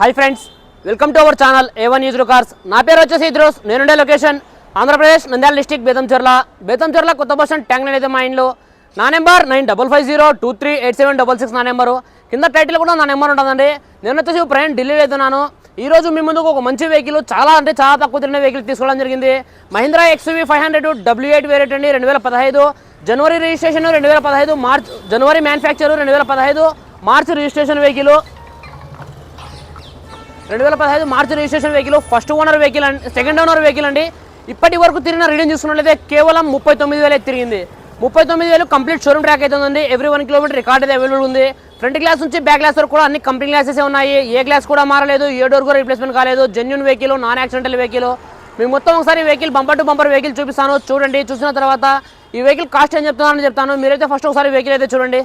Hi friends welcome to our channel A one news cars నా పేరు వచ్చేసి ఇద్రోస్ నేనుండే లొకేషన్ ఆంధ్రప్రదేశ్ నంద్యాల డిస్టిక్ బేతంచెర్ల బేతంచెర్ల కొత్త బస్ స్టాండ్ ట్యాంక్ అయితే మా ఇంట్లో నా number nine double five zero two three eight seven double six నా నెంబరు. కింద టైటిల్ కూడా నా నెంబర్ ఉంటుందండి. నేను వచ్చేసి ప్రయాణం ఢిల్లీలో వెళ్తున్నాను ఈ రోజు మీ ముందుకు ఒక మంచి వెహికల్ చాలా అంటే చాలా తక్కువ తిరిగిన వెహికల్ తీసుకోవడం జరిగింది. Mahindra XV five hundred W eight variant అండి రెండు వేల పదహైదు. జనవరి రిజిస్ట్రేషన్ రెండు వేల పదహైదు. మార్చ్ జనవరి మ్యానుఫ్యాక్చర్ రెండు వేల పదహైదు. మార్చ్ రిజిస్ట్రేషన్ వెహికల్ రెండు వేల పదహైదు మార్చి registration vehicle first owner vehicle అండి సెకండ్ ఓనర్ వెహికల్ అండి. ఇప్పటి వరకు తిరిగిన రీడింగ్ చూసుకున్నట్లయితే కేవలం ముప్పై తొమ్మిది వేలే తిరిగింది. ముప్పై తొమ్మిది వేలు కంప్లీట్ షోరూమ్ ట్రాక్ అవుతుందండి ఎవ్రీ వన్ కిలోమీటర్ రికార్డ్ అయితే అవైలబుల్ ఉంది. ఫ్రంట్ గ్లాస్ నుంచి బ్యాక్ గ్లాస్ వరకు కూడా అన్ని కంపెనీ గ్లాసెస్ ఉన్నాయి. ఏ గ్లాస్ కూడా మారలేదు. ఏ డోర్ కూడా రీప్లేస్మెంట్ కాలేదు. Genuine vehicle non accidental vehicle మేము మొత్తం ఒకసారి vehicle bumper to bumper vehicle చూపిస్తాను. చూడండి చూసిన తర్వాత ఈ వెహికల్ కాస్ట్ ఏం చెప్తున్నానని చెప్తాను. మీరైతే ఫస్ట్ ఒకసారి వెహికల్ అయితే చూడండి.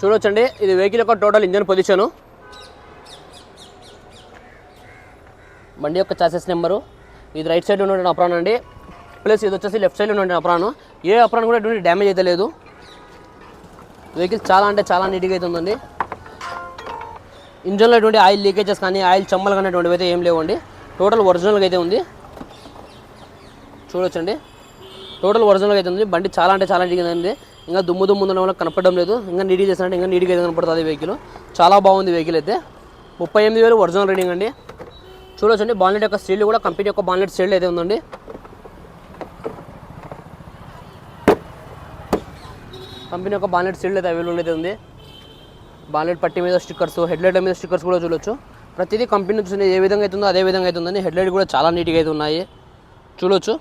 చూడొచ్చండి. ఇది వెహికల్ యొక్క టోటల్ ఇంజన్ పొజిషను. బండి యొక్క చాసెస్ నెంబరు. ఇది రైట్ సైడ్ ఉన్నటువంటి అప్రాన్ అండి. ప్లస్ ఇది వచ్చేసి లెఫ్ట్ సైడ్ ఉన్నటువంటి అప్రాన్. ఏ అప్రాన్ కూడా ఎటువంటి డ్యామేజ్ అయితే లేదు. వెహికల్ చాలా అంటే చాలా నీట్గా అయితే ఉందండి. ఇంజన్లో ఎటువంటి ఆయిల్ లీకేజెస్ కానీ ఆయిల్ చెమ్మలు కానీ అటువంటివి అయితే ఏం లేవండి. టోటల్ ఒరిజినల్గా అయితే ఉంది. చూడొచ్చండి. టోటల్ ఒరిజినల్గా అయితే ఉంది. బండి చాలా అంటే చాలా నీట్గా ఉంది ఇంకా దుమ్ము దుమ్ము ఉండడం వల్ల కనపడడం లేదు. ఇంకా నీట్గా చేసినట్టు ఇంకా నీట్గా అయితే కనపడుతుంది వెహికల్ చాలా బాగుంది వెహికల్ అయితే. ముప్పై ఎనిమిది వేలు ఒరిజినల్ రీడింగ్ అండి. చూడొచ్చండి బాన్లెట్ యొక్క స్టీల్ కూడా కంపెనీ యొక్క బాన్లెట్ స్టీల్ అయితే ఉందండి. కంపెనీ యొక్క బాన్లెట్ స్టీల్ అయితే అవైలబుల్ అయితే ఉంది. బాన్లెట్ పట్టి మీద స్టిక్కర్స్ హెడ్లైట్ల మీద స్టిక్కర్స్ కూడా చూడొచ్చు. ప్రతిదీ కంపెనీ నుంచి ఏ విధంగా అవుతుందో అదే విధంగా అవుతుందండి హెడ్లైట్ కూడా చాలా నీట్గా అయితే ఉన్నాయి. చూడొచ్చు.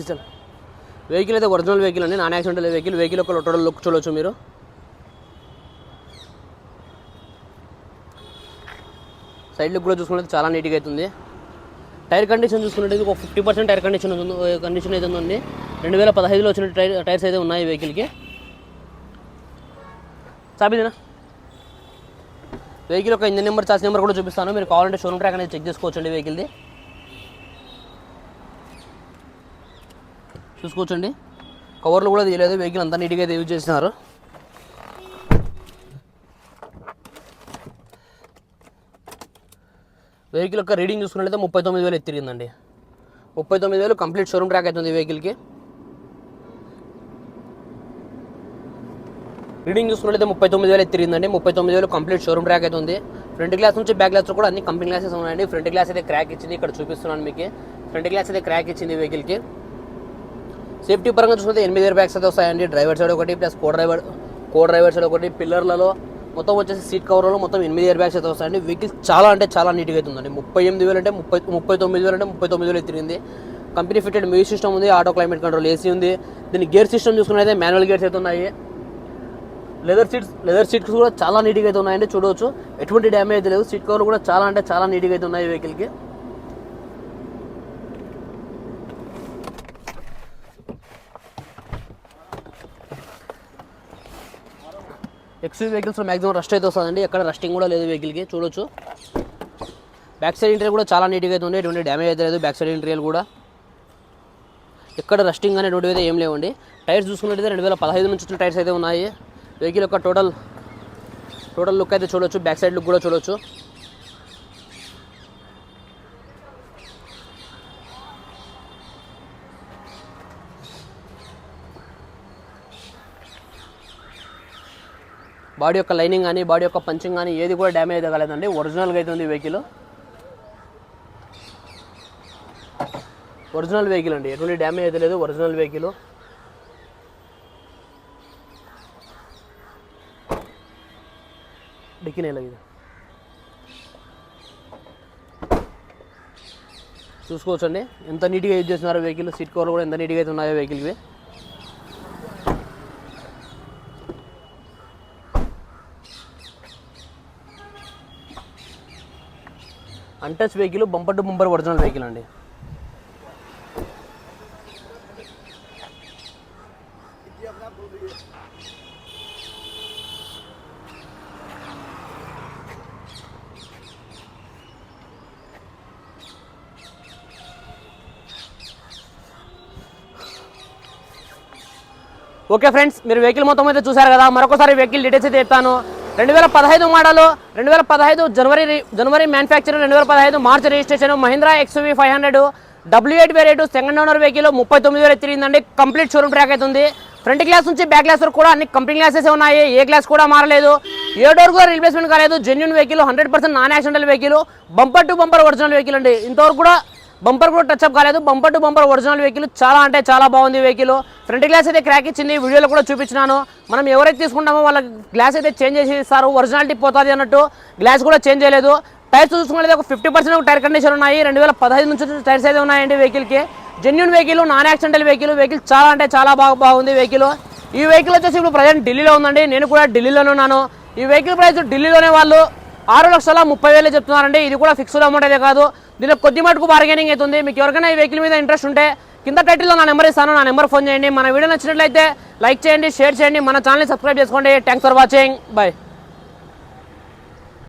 తీసాను వెహికల్ అయితే ఒరిజినల్ వెహికల్ అండి. Non accidental vehicle. వెహికల్ ఒక టోటల్ లుక్ చూడవచ్చు మీరు. సైడ్ లుక్ కూడా చూసుకుంటే చాలా నీట్గా అవుతుంది టైర్ కండిషన్ చూసుకున్నట్టు ఒక ఫిఫ్టీ పర్సెంట్ టైర్ కండిషన్ ఉంది కండిషన్ అయితే ఉందండి. రెండు వేల పదహైదులో వచ్చిన టైర్ టైర్స్ అయితే ఉన్నాయి వెహికల్కి చాపిదేనా వెహికల్ యొక్క ఇంజన్ నెంబర్ చార్జ్ నెంబర్ కూడా చూపిస్తాను. మీరు కావాలంటే షోరూమ్ ట్రాక్ అనేది చెక్ చేసుకోవచ్చండి వెహికల్ది చూసుకోవచ్చండి. కవర్లు కూడా తీయలేదు వెహికల్ అంతా నీట్గా అయితే యూజ్ చేస్తున్నారు. వెహికల్ యొక్క రీడింగ్ చూసుకున్నట్లయితే ముప్పై తొమ్మిది వేలు ఎత్తిరిగిందండి. ముప్పై తొమ్మిది వేలు కంప్లీట్ షోరూమ్ ట్రాక్ అవుతుంది వెహికల్కి రీడింగ్ చూసుకున్నట్లయితే ముప్పై తొమ్మిది వేలు ఎత్తిరిగిందండి. ముప్పై తొమ్మిది వేలు కంప్లీట్ షోరూమ్ ట్రాక్ అవుతుంది ఫ్రంట్ గ్లాస్ నుంచి బ్యాక్ గ్లాస్ కూడా అన్ని కంపెనీ గ్లాసెస్ ఉన్నాయండి. ఫ్రంట్ గ్లాస్ అయితే క్రాక్ ఇచ్చింది. ఇక్కడ చూపిస్తున్నాను మీకు. ఫ్రంట్ గ్లాస్ అయితే క్రాక్ ఇచ్చింది వెహికల్కి సేఫ్టీ పరంగా చూసుకుంటే ఎనిమిది ఇయర్ బ్యాగ్స్ అయితే వస్తాయండి. డ్రైవర్ సైడ్ ఒకటి plus co driver co driver side ఒకటి. పిల్లర్లలో మొత్తం వచ్చేసి సీట్ కవర్లలో మొత్తం ఎనిమిది ఇయర్ బ్యాగ్స్ అయితే వస్తాయండి. వెహికల్ చాలా అంటే చాలా నీట్గా అయితే ఉందండి ముప్పై ఎనిమిది వేలు అంటే ముప్పై ముప్పై తొమ్మిది వేలు అంటే ముప్పై తొమ్మిది వేలు తిరిగింది. కంపెనీ ఫిటెడ్ మ్యూజిక్ సిస్టమ్ ఉంది ఆటో క్లైమేట్ కంట్రోల్ ఏసీ ఉంది. దీని గేర్ సిస్టమ్ చూసుకున్నైతే మాన్యువల్ గేర్స్ అయితే ఉన్నాయి. లెదర్ సీట్స్ లెదర్ సీట్స్ కూడా చాలా నీట్గా అయితే ఉన్నాయండి. చూడవచ్చు. ఎటువంటి డ్యామేజ్ అయితే లేదు. సీట్ కవర్ కూడా చాలా అంటే చాలా నీట్గా అయితే ఉన్నాయి వెహికల్కి. ఎక్స్యూ వెహికల్స్ మ్యాక్సిమం రస్ట్ అయితే వస్తుందండి. ఎక్కడ రస్టింగ్ కూడా లేదు వెహికల్కి చూడొచ్చు. బ్యాక్ సైడ్ ఇంటీరియర్ కూడా చాలా నీట్గా అయితే ఉంది. ఎటువంటి డ్యామేజ్ అయితే లేదు బ్యాక్ సైడ్ ఇంటీరియర్ కూడా. ఎక్కడ రస్టింగ్ అనేటువంటివి అయితే ఏం లేవండి. టైర్స్ చూసుకున్నట్టయితే రెండు వేల పదహైదు నుంచి వచ్చిన టైర్స్ అయితే ఉన్నాయి. వెహికల్ యొక్క టోటల్ టోటల్ లుక్ అయితే చూడొచ్చు. బ్యాక్ సైడ్ లుక్ కూడా చూడొచ్చు. బాడీ యొక్క లైనింగ్ కానీ బాడీ యొక్క పంచింగ్ కానీ ఏది కూడా డ్యామేజ్ అయితే కాలేదండి. ఒరిజినల్గా అయితే ఉంది వెహికల్ ఒరిజినల్ వెహికల్ అండి. ఎటువంటి డ్యామేజ్ అయితే లేదు. ఒరిజినల్ వెహికల్ డిక్కీ నేల ఇది. చూసుకోవచ్చండి. ఎంత నీట్గా యూజ్ చేస్తున్నారు వెహికల్ సీట్ కవర్లు కూడా ఎంత నీట్గా అయితే ఉన్నాయో వెహికల్కి అంటచ్ vehicle bumper to bumper original vehicle అండి. ఓకే ఫ్రెండ్స్ మీరు వెహికల్ మొత్తం అయితే చూసారు కదా మరొకసారి వెహికల్ డీటెయిల్స్ అయితే చెప్తాను. రెండు వేల పదహైదు మోడలు రెండు వేల పదహైదు జనవరి జనవరి మ్యానుఫ్యాక్చర్ రెండు వేల పదహైదు March registration Mahindra XV five hundred W eight variant second owner vehicle ముప్పై తొమ్మిది వేలు తిరిగిందండి కంప్లీట్ షోరూమ్ ట్రాక్ అవుతుంది ఫ్రంట్ గ్లాస్ నుంచి బ్యాక్ గ్లాస్ వరకు కూడా అన్ని కంపెనీ గ్లాసెస్ ఉన్నాయి. ఏ గ్లాస్ కూడా మారలేదు. ఏ డోర్ కూడా రీప్లేస్మెంట్ కాలేదు. Genuine vehicle hundred percent non accidental vehicle bumper to bumper original vehicle అండి. ఇంతవరకు కూడా బంపర్ కూడా టచ్ అప్ కాలేదు. Bumper to bumper original vehicle చాలా అంటే చాలా బాగుంది వెహికల్ ఫ్రంట్ గ్లాస్ అయితే క్రాక్ ఇచ్చింది. వీడియోలో కూడా చూపించినాను. మనం ఎవరైతే తీసుకుంటామో వాళ్ళ గ్లాస్ అయితే చేంజ్ చేసి ఇస్తారు. ఒరిజినాలిటీ పోతుంది అన్నట్టు గ్లాస్ కూడా చేంజ్ చేయలేదు. టైర్స్ చూసుకున్నది ఒక ఫిఫ్టీ పర్సెంట్ టైర్ కండిషన్ ఉన్నాయి. రెండు వేల పదహైదు నుంచి టైర్స్ అయితే ఉన్నాయండి వెహికల్కి genuine vehicle non accidental vehicle vehicle చాలా అంటే చాలా బాగా బాగుంది వెహికల్ ఈ వెహికల్ వచ్చేసి ఇప్పుడు ప్రజెంట్ ఢిల్లీలో ఉందండి. నేను కూడా ఢిల్లీలోనే ఉన్నాను. ఈ వెహికల్ ప్రైస్ ఢిల్లీలోనే వాళ్ళు ఆరు లక్షల ముప్పై వేలు చెప్తున్నారండి. ఇది కూడా ఫిక్స్డ్ అమౌంట్ అయితే కాదు. దీనిలో కొద్ది మటుకు బార్గెనింగ్ అవుతుంది మీకు ఎవరికైనా ఈ వెహికల్ మీద ఇంట్రెస్ట్ ఉంటే కింద టైటిల్లో నా నెంబర్ ఇస్తాను. నా నెంబర్ ఫోన్ చేయండి. మన వీడియో నచ్చినట్లయితే లైక్ చేయండి షేర్ చేయండి. మన ఛానల్ సబ్స్క్రైబ్ చేసుకోండి. Thanks for watching bye